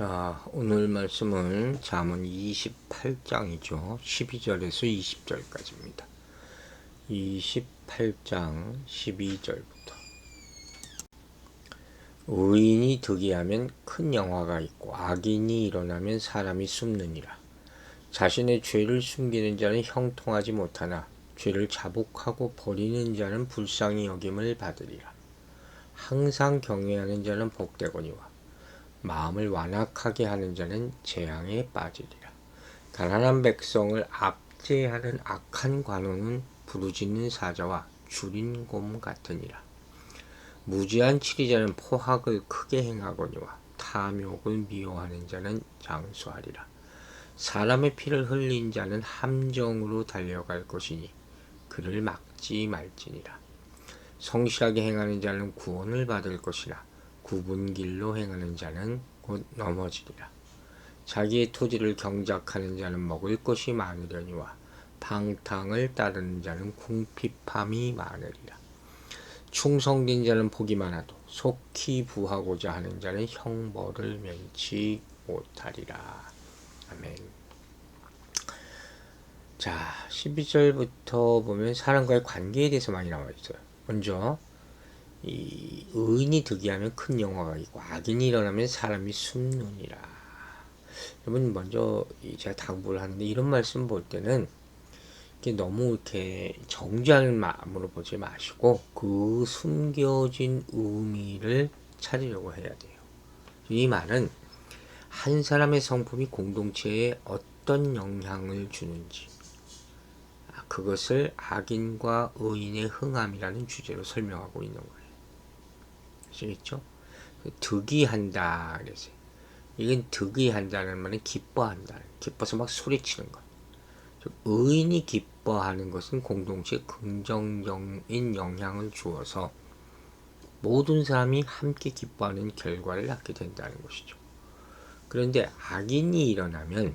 자, 오늘 말씀은 잠언 28장이죠. 12절에서 20절까지입니다. 28장 12절부터 의인이 득이하면 큰 영화가 있고 악인이 일어나면 사람이 숨느니라. 자신의 죄를 숨기는 자는 형통하지 못하나 죄를 자복하고 버리는 자는 불쌍히 여김을 받으리라. 항상 경외하는 자는 복되거니와 마음을 완악하게 하는 자는 재앙에 빠지리라. 가난한 백성을 압제하는 악한 관원은 부르짖는 사자와 줄인 곰 같으니라. 무지한 치리자는 포학을 크게 행하거니와 탐욕을 미워하는 자는 장수하리라. 사람의 피를 흘린 자는 함정으로 달려갈 것이니 그를 막지 말지니라. 성실하게 행하는 자는 구원을 받을 것이라. 굽은 길로 행하는 자는 곧 넘어지리라. 자기의 토지를 경작하는 자는 먹을 것이 많으려니와 방탕을 따르는 자는 궁핍함이 많으리라. 충성된 자는 복이 많아도 속히 부하고자 하는 자는 형벌을 면치 못하리라. 아멘. 자, 12절부터 보면 사람과의 관계에 대해서 많이 나와 있어요. 먼저 이 의인이 득이하면 큰 영화가 있고 악인이 일어나면 사람이 숨느니라. 여러분 먼저 제가 당부를 하는데 이런 말씀 볼 때는 이렇게 너무 이렇게 정죄하는 마음으로 보지 마시고 그 숨겨진 의미를 찾으려고 해야 돼요. 이 말은 한 사람의 성품이 공동체에 어떤 영향을 주는지 아, 그것을 악인과 의인의 흥함이라는 주제로 설명하고 있는 거예요. 아시겠죠? 득이한다 그랬어요. 이건 득이한다는 말은 기뻐한다. 기뻐서 막 소리치는 것. 의인이 기뻐하는 것은 공동체에 긍정적인 영향을 주어서 모든 사람이 함께 기뻐하는 결과를 낳게 된다는 것이죠. 그런데 악인이 일어나면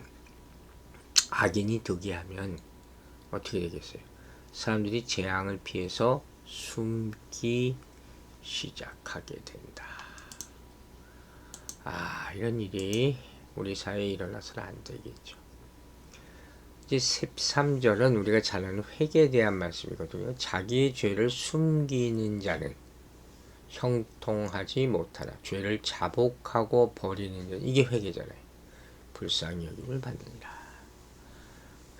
악인이 득이하면 어떻게 되겠어요? 사람들이 재앙을 피해서 숨기 시작하게 된다. 아, 이런 일이 우리 사회에 일어나서는 안 되겠죠. 이제 13절은 우리가 잘 아는 회개에 대한 말씀이거든요. 자기의 죄를 숨기는 자는 형통하지 못하나 죄를 자복하고 버리는 자 이게 회개잖아요. 불쌍히 여김을 받느니라.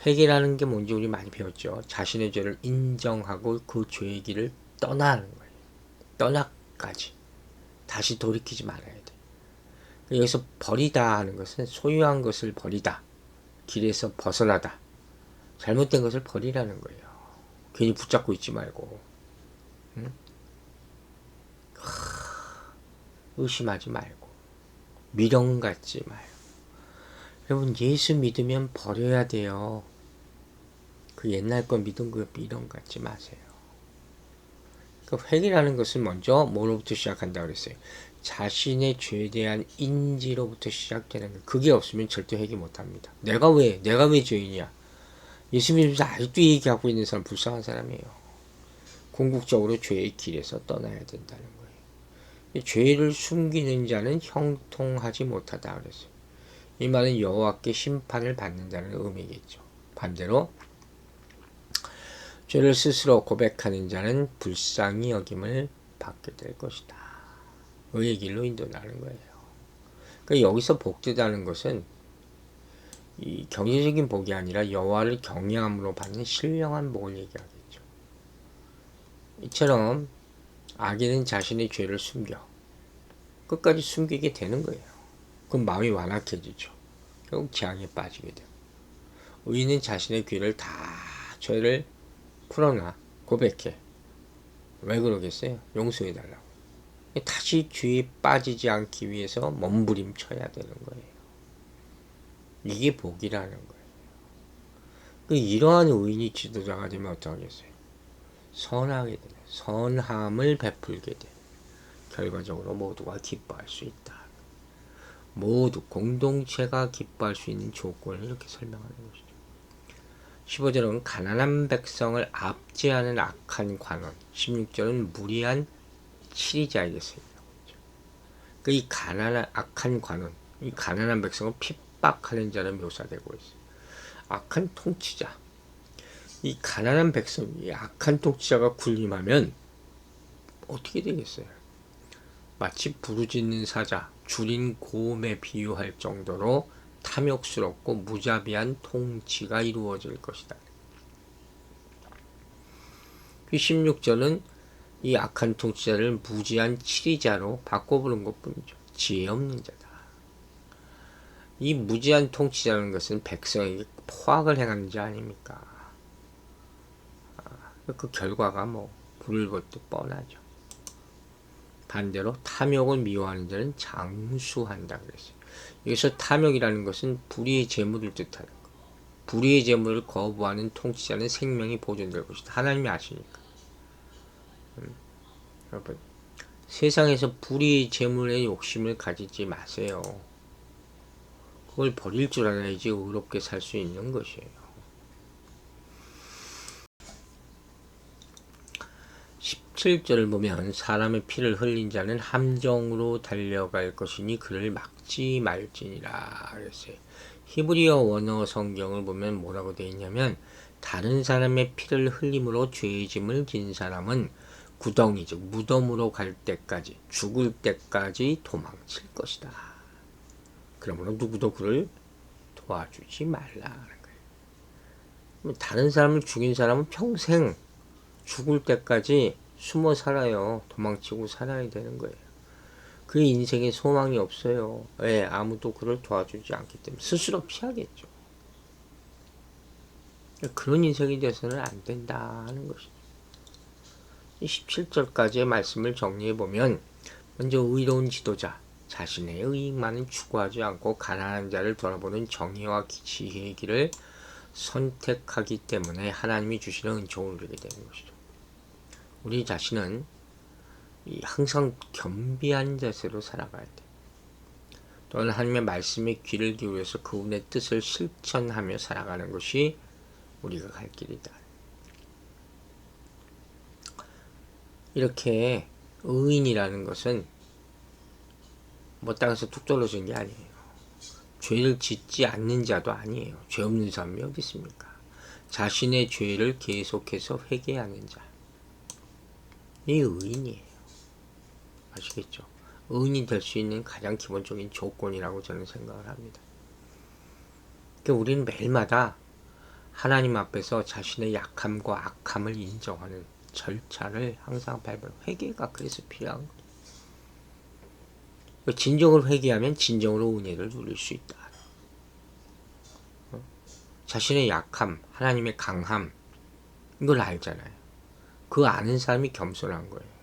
회개라는 게 뭔지 우리 많이 배웠죠. 자신의 죄를 인정하고 그 죄의 길을 떠나는 거예요. 떠나까지 다시 돌이키지 말아야 돼. 여기서 버리다 하는 것은 소유한 것을 버리다. 길에서 벗어나다. 잘못된 것을 버리라는 거예요. 괜히 붙잡고 있지 말고. 응? 의심하지 말고. 미련 갖지 말고. 여러분, 예수 믿으면 버려야 돼요. 그 옛날 거 믿은 그 미련 갖지 마세요. 그 회개라는 것은 먼저 뭐로부터 시작한다 그랬어요. 자신의 죄에 대한 인지로부터 시작되는 거. 그게 없으면 절대 회개 못 합니다. 내가 왜, 내가 왜 죄인이야? 예수 믿으면서 아직도 얘기하고 있는 사람 불쌍한 사람이에요. 궁극적으로 죄의 길에서 떠나야 된다는 거예요. 죄를 숨기는 자는 형통하지 못하다 그랬어요. 이 말은 여호와께 심판을 받는다는 의미겠죠. 반대로 죄를 스스로 고백하는 자는 불쌍히 여김을 받게 될 것이다. 의의 길로 인도하는 거예요. 그러니까 여기서 복되다는 것은 이 경제적인 복이 아니라 여호와를 경외함으로 받는 신령한 복을 얘기하겠죠. 이처럼 악인은 자신의 죄를 숨겨 끝까지 숨기게 되는 거예요. 그럼 마음이 완악해지죠. 결국 재앙에 빠지게 돼요. 의인은 자신의 귀를 다 죄를 풀어놔. 고백해. 왜 그러겠어요? 용서해달라고. 다시 죄에 빠지지 않기 위해서 몸부림쳐야 되는 거예요. 이게 복이라는 거예요. 그 이러한 의인이 지도자가 되면 어떡하겠어요? 선하게 돼 선함을 베풀게 돼. 결과적으로 모두가 기뻐할 수 있다. 모두 공동체가 기뻐할 수 있는 조건을 이렇게 설명하는 것이죠 15절은 가난한 백성을 압제하는 악한 관원. 16절은 무리한 치리자에게 쓰입니다. 그이 가난한 악한 관원, 이 가난한 백성을 핍박하는 자로 묘사되고 있어요. 악한 통치자. 이 가난한 백성 이 악한 통치자가 군림하면 어떻게 되겠어요? 마치 부르짖는 사자, 줄인 고음에 비유할 정도로 탐욕스럽고 무자비한 통치가 이루어질 것이다. 그 16절은 이 악한 통치자를 무지한 치리자로 바꿔 부른 것 뿐이죠. 지혜 없는 자다. 이 무지한 통치자는 것은 백성에게 포악을 행하는 자 아닙니까? 아, 그 결과가 뭐 불을 것도 뻔하죠. 반대로 탐욕을 미워하는 자는 장수한다 그랬어요. 여기서 탐욕이라는 것은 불의의 재물을 뜻하는 거. 불의의 재물을 거부하는 통치자는 생명이 보존될 것이다. 하나님이 아시니까. 음, 여러분, 세상에서 불의의 재물의 욕심을 가지지 마세요. 그걸 버릴 줄 알아야지 의롭게 살 수 있는 것이에요. 17절을 보면 사람의 피를 흘린 자는 함정으로 달려갈 것이니 그를 막지 말지니라 그랬어요. 히브리어 원어 성경을 보면 뭐라고 되어 있냐면 다른 사람의 피를 흘림으로 죄의 짐을 진 사람은 구덩이 즉 무덤으로 갈 때까지 죽을 때까지 도망칠 것이다. 그러므로 누구도 그를 도와주지 거예요. 다른 사람을 죽인 사람은 평생 죽을 때까지 숨어 살아요. 도망치고 살아야 되는 거예요. 그 인생에 소망이 없어요. 왜? 아무도 그를 도와주지 않기 때문에 스스로 피하겠죠. 그런 인생이 돼서는 안 된다는 것이죠. 17절까지의 말씀을 정리해 보면 먼저 의로운 지도자, 자신의 의익만은 추구하지 않고 가난한 자를 돌아보는 정의와 지혜의 길을 선택하기 때문에 하나님이 주시는 은총을 누리게 되는 것이죠. 우리 자신은 항상 겸비한 자세로 살아가야 돼. 또는 하나님의 말씀에 귀를 기울여서 그분의 뜻을 실천하며 살아가는 것이 우리가 갈 길이다. 이렇게 의인이라는 것은 뭐 땅에서 툭 떨어진 게 아니에요. 죄를 짓지 않는 자도 아니에요. 죄 없는 사람이 어디 있습니까? 자신의 죄를 계속해서 회개하는 자. 이 의인이에요. 아시겠죠? 의인이 될 수 있는 가장 기본적인 조건이라고 저는 생각을 합니다. 그러니까 우리는 매일마다 하나님 앞에서 자신의 약함과 악함을 인정하는 절차를 항상 밟은 회개가 그래서 필요한 거예요. 진정을 회개하면 진정으로 은혜를 누릴 수 있다. 어? 자신의 약함, 하나님의 강함, 이걸 알잖아요. 그 아는 사람이 겸손한 거예요.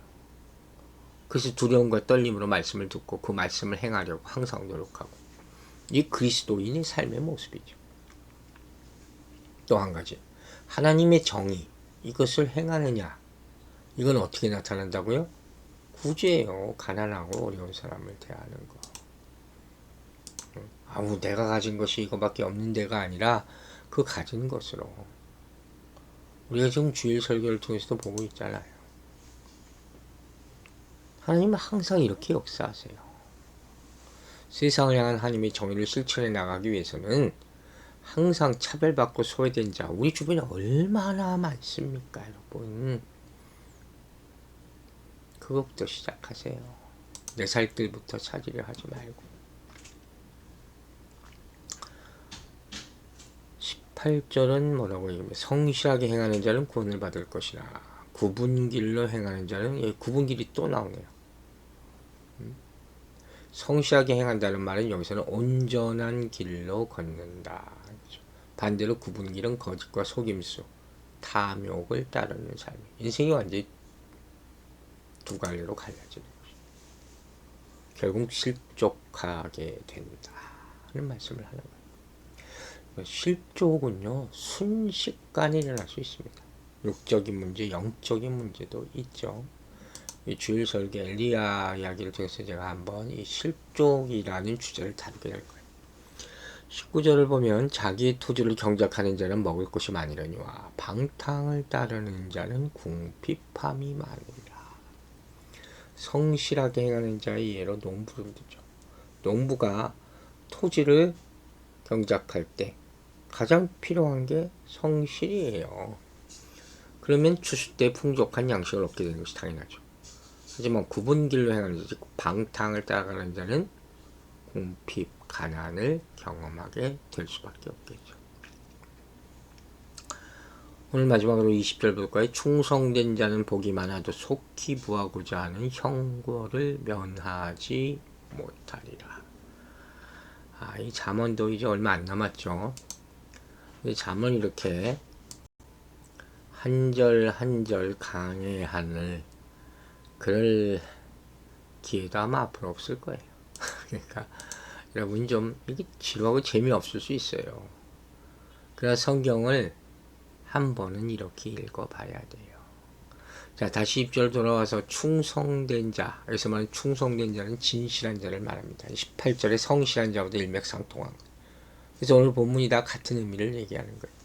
그래서 두려움과 떨림으로 말씀을 듣고 그 말씀을 행하려고 항상 노력하고. 이 그리스도인의 삶의 모습이죠. 또 한 가지. 하나님의 정의, 이것을 행하느냐. 이건 어떻게 나타난다고요? 구제예요. 가난하고 어려운 사람을 대하는 거. 아무 내가 가진 것이 이거밖에 없는 데가 아니라 그 가진 것으로 우리가 지금 주일 설교를 통해서도 보고 있잖아요. 하나님은 항상 이렇게 역사하세요. 세상을 향한 하나님의 정의를 실천해 나가기 위해서는 항상 차별받고 소외된 자, 우리 주변에 얼마나 많습니까, 여러분? 그것부터 시작하세요. 내 살 길부터 차지를 하지 말고. 18절은 뭐라고 얘기하면 성실하게 행하는 자는 구원을 받을 것이라 구분 길로 행하는 자는 예, 구분 길이 또 나오네요. 음? 성실하게 행한다는 말은 여기서는 온전한 길로 걷는다. 반대로 구분 길은 거짓과 속임수, 탐욕을 따르는 삶. 인생이 완전히 두 갈래로 갈라지는 것이 결국 실족하게 된다. 는 말씀을 하는 거예요. 실족은요, 순식간에 일어날 수 있습니다. 육적인 문제, 영적인 문제도 있죠. 이 주일 설계 엘리야 이야기를 통해서 제가 한번 이 실족이라는 주제를 다루게 될 거예요. 19절을 보면 자기의 토지를 경작하는 자는 먹을 것이 많으려니와 방탕을 따르는 자는 궁핍함이 많으리라. 성실하게 행하는 자의 예로 농부를 두죠. 농부가 토지를 경작할 때 가장 필요한 게 성실이에요. 그러면 추수 때 풍족한 양식을 얻게 되는 것이 당연하죠. 하지만 구분길로 행하는 자, 방탕을 따라가는 자는 공핍, 가난을 경험하게 될 수밖에 없겠죠. 오늘 마지막으로 20절 볼까요? 충성된 자는 복이 많아도 속히 부하고자 하는 형벌을 면하지 못하리라. 아, 이 잠언도 이제 얼마 안 남았죠. 이 잠언 이렇게 한 절 한 절 강해하는 그럴 기회도 아마 앞으로 없을 거예요. 그러니까 여러분 좀 이게 지루하고 재미없을 수 있어요. 그래서 성경을 한 번은 이렇게 읽어봐야 돼요. 자, 다시 10절 돌아와서 충성된 자. 여기서 말하는 충성된 자는 진실한 자를 말합니다. 18절에 성실한 자보다 일맥상통한 거. 그래서 오늘 본문이 다 같은 의미를 얘기하는 거예요.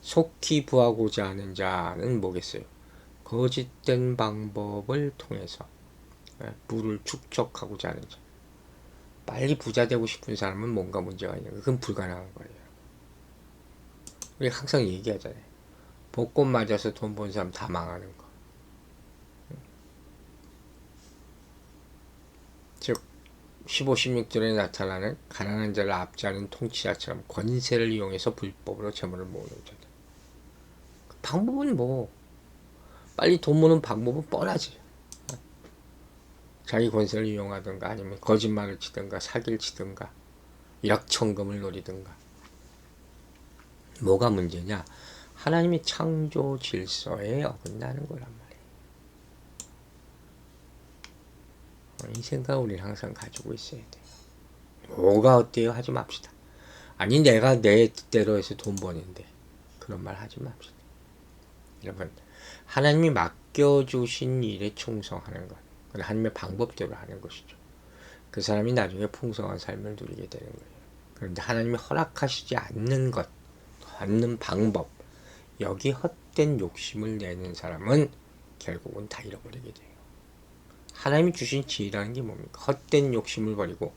속히 부하고자 하는 자는 뭐겠어요? 거짓된 방법을 통해서 부를 축적하고자 하는 자. 빨리 부자 되고 싶은 사람은 뭔가 문제가 있는 거예요. 그건 불가능한 거예요. 우리 항상 얘기하잖아요. 복권 맞아서 돈 번 사람 다 망하는 거. 즉 15, 16절에 나타나는 가난한 자를 압제하는 통치자처럼 권세를 이용해서 불법으로 재물을 모으는 자들. 그 방법은 뭐 빨리 돈 모는 방법은 뻔하지. 자기 권세를 이용하든가 아니면 거짓말을 치든가 사기를 치든가 약천금을 노리든가 뭐가 문제냐 하나님의 창조 질서에 어긋나는 거란 말이에 요이 생각 우리는 항상 가지고 있어야 돼요 뭐가 어때요 하지 맙시다 아니 내가 내 뜻대로 해서 돈 버는데 그런 말 하지 맙시다 여러분 하나님이 맡겨주신 일에 충성하는 것 하나님의 방법대로 하는 것이죠. 그 사람이 나중에 풍성한 삶을 누리게 되는 거예요. 그런데 하나님이 허락하시지 않는 것, 않는 방법, 여기 헛된 욕심을 내는 사람은 결국은 다 잃어버리게 돼요. 하나님이 주신 지혜라는 게 뭡니까? 헛된 욕심을 버리고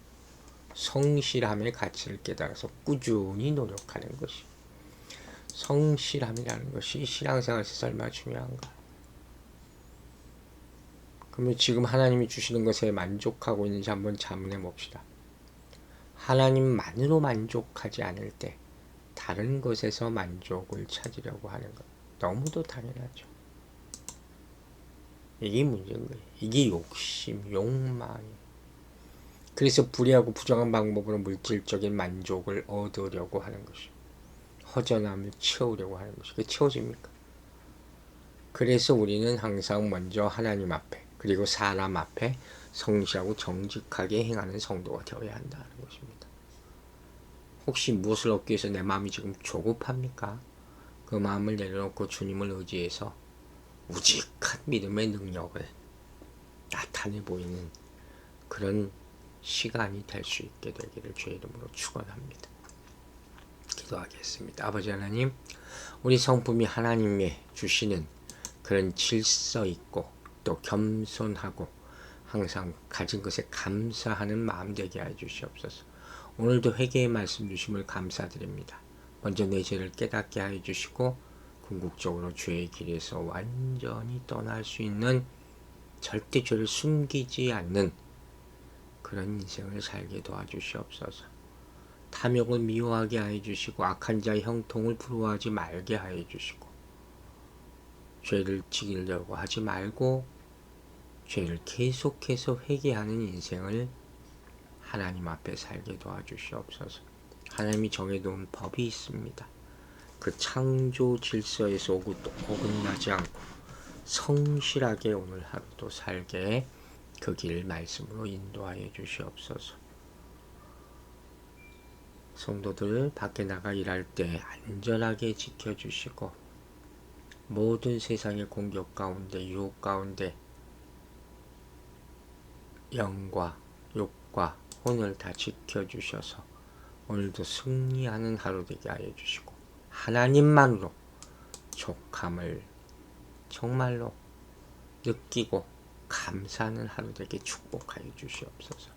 성실함의 가치를 깨달아서 꾸준히 노력하는 것이 성실함이라는 것이 신앙생활에서 얼마나 중요한가. 그러면 지금 하나님이 주시는 것에 만족하고 있는지 한번 자문해 봅시다. 하나님만으로 만족하지 않을 때 다른 것에서 만족을 찾으려고 하는 것 너무도 당연하죠. 이게 문제인 거예요. 이게 욕심, 욕망이. 그래서 불의하고 부정한 방법으로 물질적인 만족을 얻으려고 하는 것이 허전함을 채우려고 하는 것이 그 채워집니까? 그래서 우리는 항상 먼저 하나님 앞에 그리고 사람 앞에 성실하고 정직하게 행하는 성도가 되어야 한다는 것입니다. 혹시 무엇을 얻기 위해서 내 마음이 지금 조급합니까? 그 마음을 내려놓고 주님을 의지해서 우직한 믿음의 능력을 나타내 보이는 그런 시간이 될 수 있게 되기를 주의 이름으로 축원합니다. 기도하겠습니다. 아버지 하나님, 우리 성품이 하나님의 주시는 그런 질서 있고 또 겸손하고 항상 가진 것에 감사하는 마음 되게 해 주시옵소서. 오늘도 회개의 말씀 주심을 감사드립니다. 먼저 내 죄를 깨닫게 해 주시고 궁극적으로 죄의 길에서 완전히 떠날 수 있는 절대 죄를 숨기지 않는 그런 인생을 살게 도와주시옵소서. 탐욕을 미워하게 하여 주시고 악한 자의 형통을 부러워하지 말게 하여 주시고 죄를 지키려고 하지 말고 죄를 계속해서 회개하는 인생을 하나님 앞에 살게 도와주시옵소서. 하나님이 정해놓은 법이 있습니다. 그 창조 질서에서 어긋나지 않고 성실하게 오늘 하루도 살게 그 길 말씀으로 인도하여 주시옵소서. 성도들 밖에 나가 일할 때 안전하게 지켜주시고 모든 세상의 공격 가운데 유혹 가운데 영과 욕과 혼을 다 지켜주셔서 오늘도 승리하는 하루 되게 하여 주시고 하나님만으로 족함을 정말로 느끼고 감사하는 하루 되게 축복하여 주시옵소서.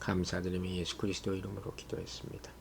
감사드리며 예수 그리스도 이름으로 기도했습니다.